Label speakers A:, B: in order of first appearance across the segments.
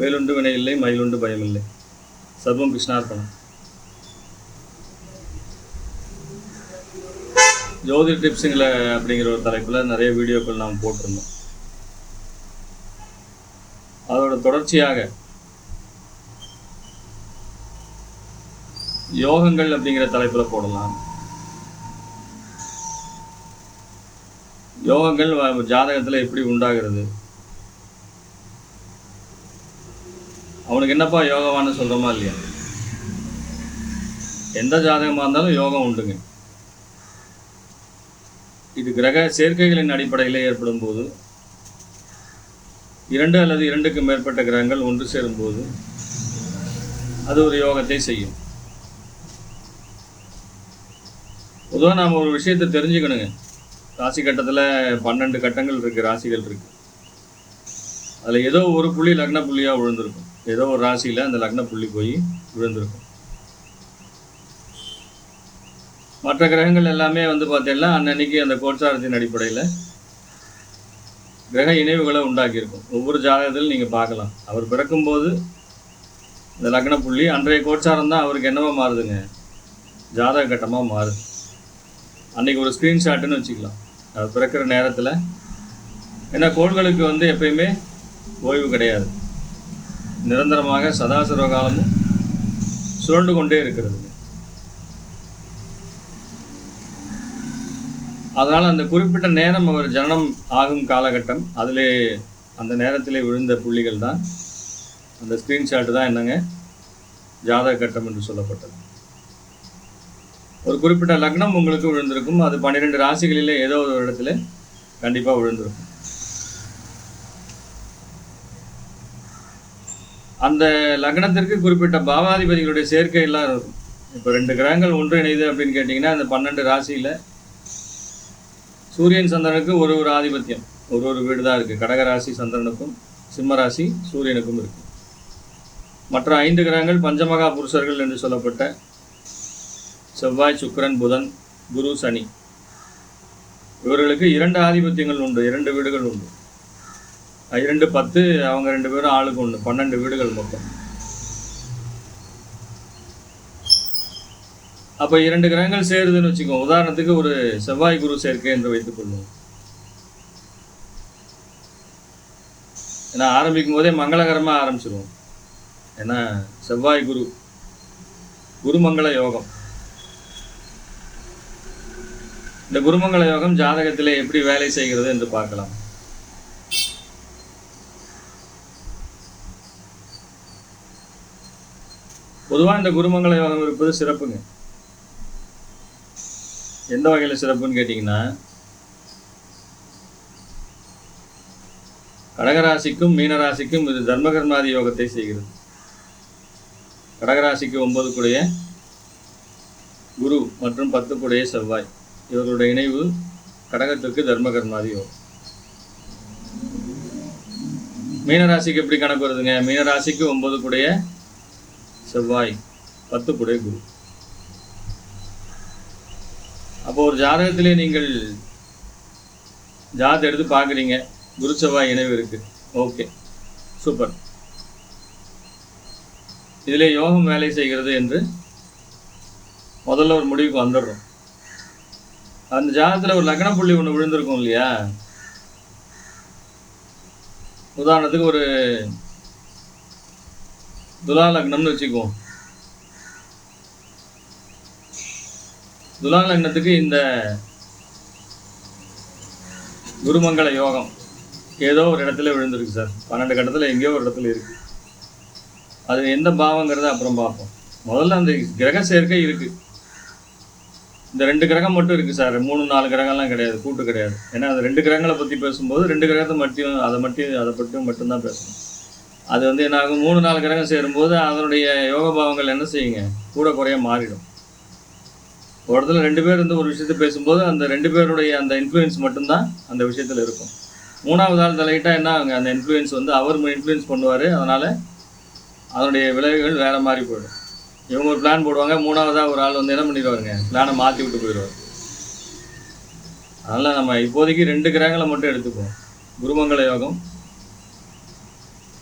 A: வேலுண்டு வினை இல்லை மயிலுண்டு பயமில்லை. சர்வம் கிருஷ்ணார்ப்பணம் ஜோதி டிப்ஸுங்களை அப்படிங்கிற ஒரு தலைப்பில் நிறைய வீடியோக்கள் நாம் போட்டிருந்தோம். அதோட தொடர்ச்சியாக யோகங்கள் அப்படிங்கிற தலைப்பில் போடலாம். யோகங்கள் ஜாதகத்தில் எப்படி உண்டாகிறது? அவனுக்கு என்னப்பா யோகவான்னு சொல்கிறோமா இல்லையா? எந்த ஜாதகமாக இருந்தாலும் யோகம் உண்டுங்க. இது கிரக சேர்க்கைகளின் அடிப்படையில் ஏற்படும் போது இரண்டு அல்லது இரண்டுக்கு மேற்பட்ட கிரகங்கள் ஒன்று சேரும்போது அது ஒரு யோகத்தை செய்யும். பொதுவாக நாம் ஒரு விஷயத்தை தெரிஞ்சுக்கணுங்க. ராசி கட்டத்தில் பன்னெண்டு கட்டங்கள் இருக்குது ராசிகள் இருக்குது அதில் ஏதோ ஒரு புள்ளி லக்ன புள்ளியாக விழுந்திருக்கும். ஏதோ ஒரு ராசியில் அந்த லக்ன புள்ளி போய் விழுந்திருக்கும். மற்ற கிரகங்கள் எல்லாமே வந்து பார்த்தீங்கன்னா அன்னன்னைக்கு அந்த கோச்சாரத்தின் அடிப்படையில் கிரக இணைவுகளை உண்டாக்கியிருக்கும். ஒவ்வொரு ஜாதகத்திலும் நீங்கள் பார்க்கலாம். அவர் பிறக்கும்போது இந்த லக்ன புள்ளி அன்றைய கோச்சாரம் தான் அவருக்கு என்னவோ மாறுதுங்க. ஜாதக கட்டமாக மாறுது. அன்றைக்கி ஒரு ஸ்க்ரீன்ஷாட்டுன்னு வச்சுக்கலாம். அவர் பிறக்கிற நேரத்தில் ஏன்னா கோள்களுக்கு வந்து எப்பயுமே ஓய்வு கிடையாது. நிரந்தரமாக சதாசர்வ காலமும் சுழண்டு கொண்டே இருக்கிறது. அதனால் அந்த குறிப்பிட்ட நேரம் அவர் ஜனனம் ஆகும் காலகட்டம் அதிலே அந்த நேரத்திலே விழுந்த புள்ளிகள் தான். அந்த ஸ்க்ரீன்ஷாட்டு தான் என்னங்க? ஜாதக கட்டம் என்று சொல்லப்பட்டது. ஒரு குறிப்பிட்ட லக்னம் உங்களுக்கு விழுந்திருக்கும் அது பன்னிரெண்டு ராசிகளிலே ஏதோ ஒரு இடத்துல கண்டிப்பாக விழுந்திருக்கும். அந்த லக்னத்திற்கு குறிப்பிட்ட பாவாதிபதிகளுடைய சேர்க்கையெல்லாம் இருக்கும். இப்போ ரெண்டு கிரகங்கள் ஒன்று இணையுது அப்படின்னு கேட்டிங்கன்னா அந்த பன்னெண்டு ராசியில் சூரியன் சந்திரனுக்கு ஒரு ஒரு ஆதிபத்தியம். ஒரு ஒரு வீடு தான் இருக்குது கடகராசி சந்திரனுக்கும் சிம்மராசி சூரியனுக்கும் இருக்குது மற்ற ஐந்து கிரகங்கள் பஞ்சமகா புருஷர்கள் என்று சொல்லப்பட்ட செவ்வாய் சுக்கரன் புதன் குரு சனி. இவர்களுக்கு இரண்டு ஆதிபத்தியங்கள் உண்டு. இரண்டு வீடுகள் உண்டு. இரண்டு பத்து அவங்க ரெண்டு பேரும் ஆளுக்கு ஒன்று பன்னெண்டு வீடுகள் மொத்தம். அப்போ இரண்டு கிரகங்கள் சேருதுன்னு வச்சுக்கோ. உதாரணத்துக்கு ஒரு செவ்வாய் குரு சேர்க்கை என்று வைத்துக் கொள்வோம். ஏன்னா ஆரம்பிக்கும் போதே மங்களகரமாக ஆரம்பிச்சிருவோம். ஏன்னா செவ்வாய் குரு குருமங்கள யோகம். இந்த குருமங்கள யோகம் ஜாதகத்தில் எப்படி வேலை செய்கிறது என்று பார்க்கலாம். பொதுவாக இந்த குருமங்கள யோகம் இருப்பது சிறப்புங்க. எந்த வகையில் சிறப்புன்னு கேட்டிங்கன்னா கடகராசிக்கும் மீனராசிக்கும் இது தர்மகர்மாதி யோகத்தை செய்கிறது. கடகராசிக்கு ஒன்பது கூடிய குரு மற்றும் பத்து கூடிய செவ்வாய். இவர்களுடைய இணைவு கடகத்திற்கு தர்மகர்மாதி யோகம். மீனராசிக்கு எப்படி கணக்கு வருதுங்க? மீனராசிக்கு ஒன்பது கூடிய செவ்வாய் பத்து குரு. அப்போ ஒரு ஜாதகத்திலே நீங்கள் ஜாதகம் எடுத்து பார்க்குறீங்க. குரு செவ்வாய் இணைவு இருக்கு. ஓகே. சூப்பர். இதில் யோகம் வேலை செய்கிறது என்று முதல்ல ஒரு முடிவுக்கு வந்துடுறோம். அந்த ஜாதகத்தில் ஒரு லக்ன புள்ளி ஒன்று விழுந்திருக்கும் இல்லையா? உதாரணத்துக்கு ஒரு துலா லக்னம்னு வச்சுக்குவோம் துலா லக்னத்துக்கு இந்த குருமங்கள யோகம் ஏதோ ஒரு இடத்துல விழுந்திருக்கு சார். பன்னெண்டு கட்டத்தில் எங்கேயோ ஒரு இடத்துல இருக்குது அது எந்த பாவங்கிறத அப்புறம் பார்ப்போம். முதல்ல அந்த கிரக சேர்க்கை இருக்குது இந்த ரெண்டு கிரகம் மட்டும் இருக்குது சார். மூணு நாலு கிரகம்லாம் கிடையாது. கூட்டு கிடையாது. ஏன்னா அந்த ரெண்டு கிரகங்களை பற்றி பேசும்போது ரெண்டு கிரகத்தை மட்டும் அதை மட்டும் அதை பற்றியும் மட்டும்தான் பேசணும் அது வந்து என்ன ஆகும் மூணு நாலு கிரகம் சேரும்போது அதனுடைய யோக பாவங்கள் என்ன செய்யுங்க? கூட குறைய மாறிடும். ஒரு இடத்துல ரெண்டு பேர் இருந்து ஒரு விஷயத்தை பேசும்போது அந்த ரெண்டு பேருடைய அந்த இன்ஃப்ளூயன்ஸ் மட்டும்தான் அந்த விஷயத்தில் இருக்கும். மூணாவது ஆள் தலையிட்டால் என்ன ஆகுங்க? அந்த இன்ஃப்ளூயன்ஸ் வந்து அவர் இன்ஃப்ளூயன்ஸ் பண்ணுவார். அதனால் அதனுடைய விளைவுகள் வேறு மாதிரி போயிடும். இவங்க ஒரு பிளான் போடுவாங்க. மூணாவதாக ஒரு ஆள் வந்து என்ன பண்ணிடுவாருங்க? பிளானை மாற்றி விட்டு போயிடுவார். அதனால் நம்ம இப்போதைக்கு ரெண்டு கிரகங்களை மட்டும் எடுத்துக்குவோம். குருமங்கள யோகம்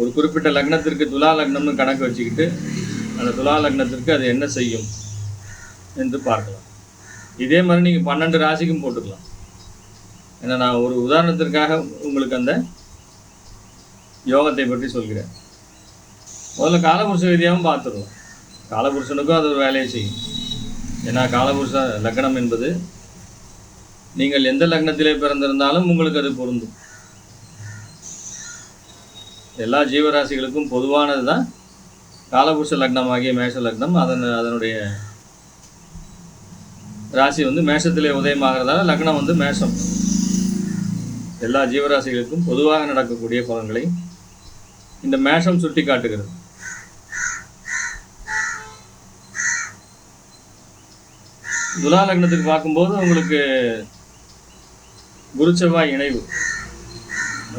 A: ஒரு குறிப்பிட்ட லக்னத்திற்கு துலா லக்னம்னு கணக்கு வச்சுக்கிட்டு அந்த துலா லக்னத்திற்கு அது என்ன செய்யும் என்று பார்க்கலாம். இதே மாதிரி நீங்கள் பன்னெண்டு ராசிக்கும் போட்டுக்கலாம். ஏன்னா நான் ஒரு உதாரணத்திற்காக உங்களுக்கு அந்த யோகத்தை பற்றி சொல்கிறேன். முதல்ல காலபுருஷ விதியாகவும் பார்த்துருவோம் காலபுருஷனுக்கும் அது ஒரு வேலையை செய்யும். ஏன்னா காலபுருஷ லக்னம் என்பது நீங்கள் எந்த லக்னத்திலே பிறந்திருந்தாலும் உங்களுக்கு அது பொருந்தும். எல்லா ஜீவராசிகளுக்கும் பொதுவானது தான் காலபுருஷ லக்னம் ஆகிய மேஷ லக்னம் அதன் அதனுடைய ராசி வந்து மேஷத்திலே உதயமாகிறதால லக்னம் வந்து மேஷம். எல்லா ஜீவராசிகளுக்கும் பொதுவாக நடக்கக்கூடிய பலன்களை இந்த மேஷம் சுட்டி காட்டுகிறது துலா லக்னத்துக்கு பார்க்கும்போது உங்களுக்கு குருச்செவ்வாய் இணைவு.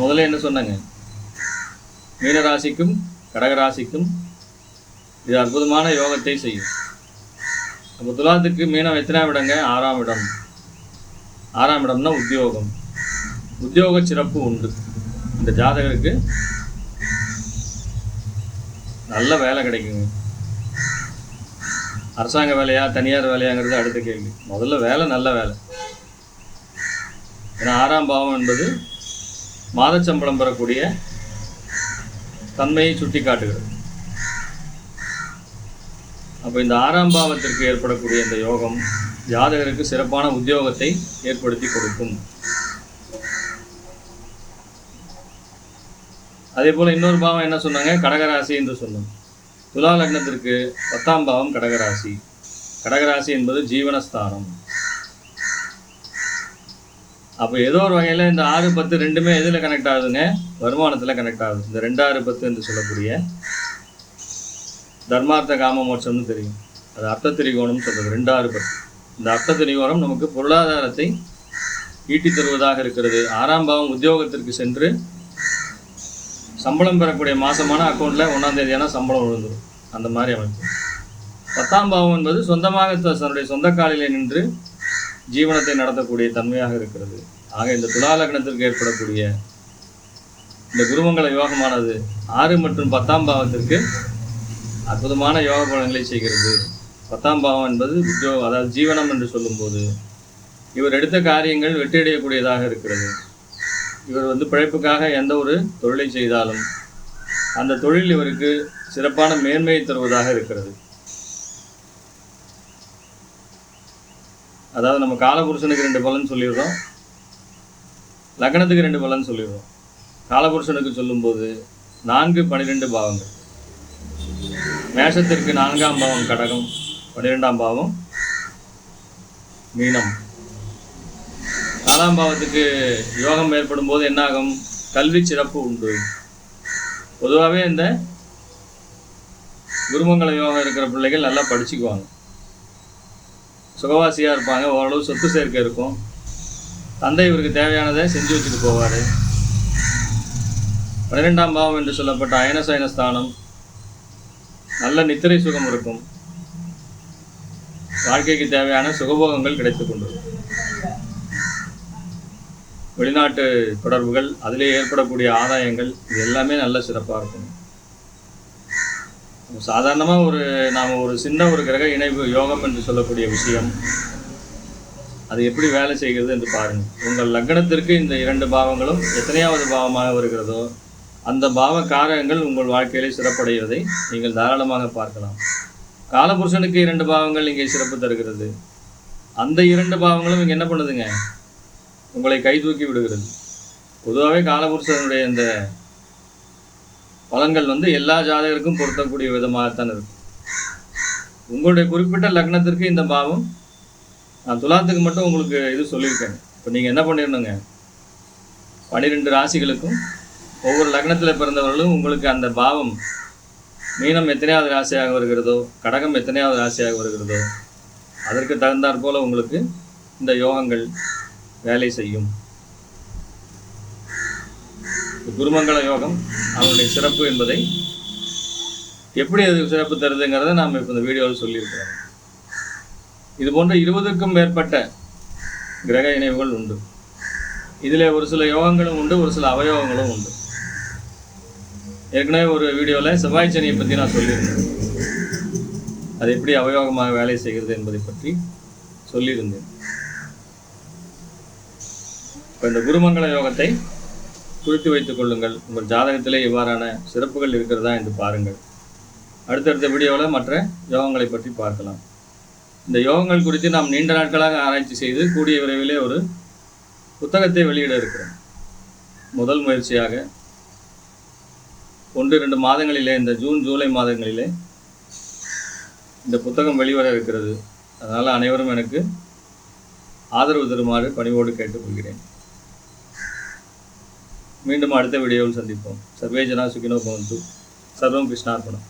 A: முதல்ல என்ன சொன்னாங்க? மீன ராசிக்கும் கடக ராசிக்கும் இது அற்புதமான யோகத்தை செய்யும். அப்போ துலாத்துக்கு மீனம் எத்தனாம் இடங்க? ஆறாம் இடம். ஆறாம் இடம்னா உத்தியோகம். உத்தியோக சிறப்பு உண்டு. இந்த ஜாதகருக்கு நல்ல வேலை கிடைக்குங்க. அரசாங்க வேலையா தனியார் வேலையாங்கிறது அடுத்த கேள்வி. முதல்ல வேலை நல்ல வேலை. ஏன்னா ஆறாம் பாவம் என்பது மாதச்சம்பளம் பெறக்கூடிய தன்மையை சுட்டி காட்டுகிறது அப்போ இந்த ஆறாம் பாவத்திற்கு ஏற்படக்கூடிய இந்த யோகம் ஜாதகருக்கு சிறப்பான உத்தியோகத்தை ஏற்படுத்தி கொடுக்கும். அதே போல் இன்னொரு பாவம் என்ன சொன்னாங்க? கடகராசி என்று சொன்னோம். துலா லக்னத்திற்கு பத்தாம் பாவம் கடகராசி. கடகராசி என்பது ஜீவனஸ்தானம். அப்போ ஏதோ ஒரு வகையில் இந்த ஆறு பத்து ரெண்டுமே எதில் கனெக்ட் ஆகுதுங்க வருமானத்தில் கனெக்ட் ஆகுது. இந்த ரெண்டு ஆறு பத்து என்று சொல்லக்கூடிய தர்மார்த்த காம மோட்சம்னு தெரியும். அது அர்த்த திரிகோணம்னு சொல்கிறது ரெண்டு ஆறு பத்து. இந்த அர்த்த திரிகோணம் நமக்கு பொருளாதாரத்தை ஈட்டி தருவதாக இருக்கிறது. ஆறாம் பாவம் உத்தியோகத்திற்கு சென்று சம்பளம் பெறக்கூடிய மாசமான அக்கௌண்ட்டில் ஒன்றாம் தேதியான சம்பளம் விழுந்துடும் அந்த மாதிரி அமைப்பு. பத்தாம் பாவம் என்பது சொந்தமாக தன்னுடைய சொந்த காலிலே நின்று ஜீவனத்தை நடத்தக்கூடிய தன்மையாக இருக்கிறது. ஆக இந்த துலாலக்னத்திற்கு ஏற்படக்கூடிய இந்த குருமங்கள யோகமானது ஆறு மற்றும் பத்தாம் பாவத்திற்கு அற்புதமான யோக பலன்களை செய்கிறது. பத்தாம் பாவம் என்பது உத்தியோகம் அதாவது ஜீவனம் என்று சொல்லும்போது இவர் எடுத்த காரியங்கள் வெற்றியடையக்கூடியதாக இருக்கிறது. இவர் வந்து பிழைப்புக்காக எந்த ஒரு தொழிலை செய்தாலும் அந்த தொழில் இவருக்கு சிறப்பான மேன்மையை தருவதாக இருக்கிறது. அதாவது நம்ம காலபுருஷனுக்கு ரெண்டு பலன் சொல்லிடுறோம். லக்னத்துக்கு ரெண்டு பலன் சொல்லிடுறோம். காலபுருஷனுக்கு சொல்லும்போது நான்கு பன்னிரெண்டு பாவங்கள். மேஷத்திற்கு நான்காம் பாவம் கடகம் பன்னிரெண்டாம் பாவம் மீனம். நாலாம் பாவத்துக்கு யோகம் ஏற்படும் போது என்னாகும்? கல்வி சிறப்பு உண்டு. பொதுவாகவே இந்த குருமங்கல யோகம் இருக்கிற பிள்ளைகள் நல்லா படிச்சுக்குவாங்க. சுகவாசியாக இருப்பாங்க. ஓரளவு சொத்து சேர்க்கை இருக்கும். தந்தை இவருக்கு தேவையானதை செஞ்சு வச்சுட்டு போவார். பன்னிரெண்டாம் பாவம் என்று சொல்லப்பட்ட அயனசயன ஸ்தானம். நல்ல நித்திரை சுகம் இருக்கும். வாழ்க்கைக்கு தேவையான சுகபோகங்கள் கிடைத்து கொண்டிருக்கும் வெளிநாட்டு தொடர்புகள் அதிலே ஏற்படக்கூடிய ஆதாயங்கள் இது எல்லாமே நல்ல சிறப்பாக இருக்கும். சாதாரணமாக ஒரு நாம் ஒரு சின்ன ஒரு கிரக இணைவு யோகம் என்று சொல்லக்கூடிய விஷயம். அது எப்படி வேலை செய்கிறது என்று பாருங்கள். உங்கள் லக்னத்திற்கு இந்த இரண்டு பாவங்களும் எத்தனையாவது பாவமாக வருகிறதோ அந்த பாவ காரகங்கள் உங்கள் வாழ்க்கையிலே சிறப்படைவதை நீங்கள் தாராளமாக பார்க்கலாம். காலபுருஷனுக்கு இரண்டு பாவங்கள் இங்கே சிறப்பு தருகிறது. அந்த இரண்டு பாவங்களும் இங்கே என்ன பண்ணுதுங்க? உங்களை கை தூக்கி விடுகிறது. பொதுவாகவே காலபுருஷனுடைய இந்த பலன்கள் வந்து எல்லா ஜாதகருக்கும் பொருத்தக்கூடிய விதமாகத்தான் இருக்கும். உங்களுடைய குறிப்பிட்ட லக்னத்திற்கு இந்த பாவம் நான் துலாத்துக்கு மட்டும் உங்களுக்கு இது சொல்லியிருக்கேன். இப்போ நீங்கள் என்ன பண்ணிடணுங்க பன்னிரெண்டு ராசிகளுக்கும் ஒவ்வொரு லக்னத்தில் பிறந்தவர்களும் உங்களுக்கு அந்த பாவம் மீனம் எத்தனையாவது ராசியாக வருகிறதோ கடகம் எத்தனையாவது ராசியாக வருகிறதோ அதற்கு தகுந்தாற் போல உங்களுக்கு இந்த யோகங்கள் வேலை செய்யும். குருமங்கள யோகம் அவனுடைய சிறப்பு என்பதை எப்படி அது சிறப்பு தருதுங்கிறத நாம் இப்போ இந்த வீடியோவில் சொல்லியிருக்கிறோம். இது போன்ற இருபதுக்கும் மேற்பட்ட கிரக இணைவுகள் உண்டு. இதில் ஒரு சில யோகங்களும் உண்டு ஒரு சில அவயோகங்களும் உண்டு. ஏற்கனவே ஒரு வீடியோவில் செவ்வாய் சனியை பற்றி நான் சொல்லியிருந்தேன். அது எப்படி அவயோகமாக வேலை செய்கிறது என்பதை பற்றி சொல்லியிருந்தேன். இப்போ இந்த குருமங்கள யோகத்தை குறித்து வைத்துக் கொள்ளுங்கள். உங்கள் ஜாதகத்திலே இவ்வாறான சிறப்புகள் இருக்கிறதா என்று பாருங்கள். அடுத்தடுத்த வீடியோவில் மற்ற யோகங்களை பற்றி பார்க்கலாம். இந்த யோகங்கள் குறித்து நாம் நீண்ட நாட்களாக ஆராய்ச்சி செய்து கூடிய விரைவிலே ஒரு புத்தகத்தை வெளியிட இருக்கிறோம். முதல் முயற்சியாக ஒன்று இரண்டு மாதங்களிலே இந்த ஜூன் ஜூலை மாதங்களிலே இந்த புத்தகம் வெளிவர இருக்கிறது. அதனால் அனைவரும் எனக்கு ஆதரவு தருமாறு பணிவோடு கேட்டுக்கொள்கிறேன். மீண்டும் அடுத்த வீடியோவில் சந்திப்போம். சர்வே ஜனா சுகினோ பவந்து. சர்வம் கிருஷ்ணார்பணம்.